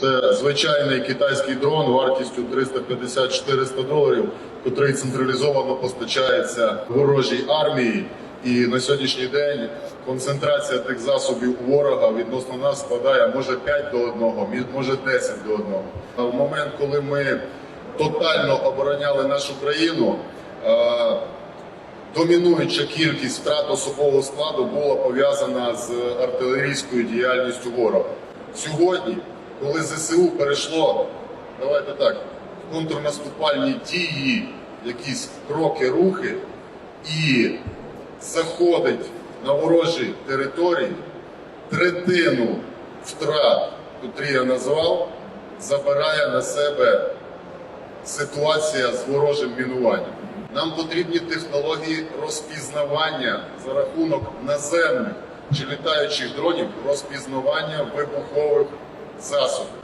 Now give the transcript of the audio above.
Це звичайний китайський дрон вартістю 350-400 доларів, котрий централізовано постачається ворожій армії. І на сьогоднішній день концентрація тих засобів у ворога відносно нас складає може 5 до 1, може 10 до 1. В момент, коли ми тотально обороняли нашу країну, домінуюча кількість втрат особового складу була пов'язана з артилерійською діяльністю ворога. Сьогодні, коли ЗСУ перейшло, давайте так, в контрнаступальні дії, якісь кроки, рухи, і заходить на ворожі території, третину втрат, котрі я назвав, забирає на себе ситуація з ворожим мінуванням. Нам потрібні технології розпізнавання за рахунок наземних чи літаючих дронів, розпізнавання вибухових засобів.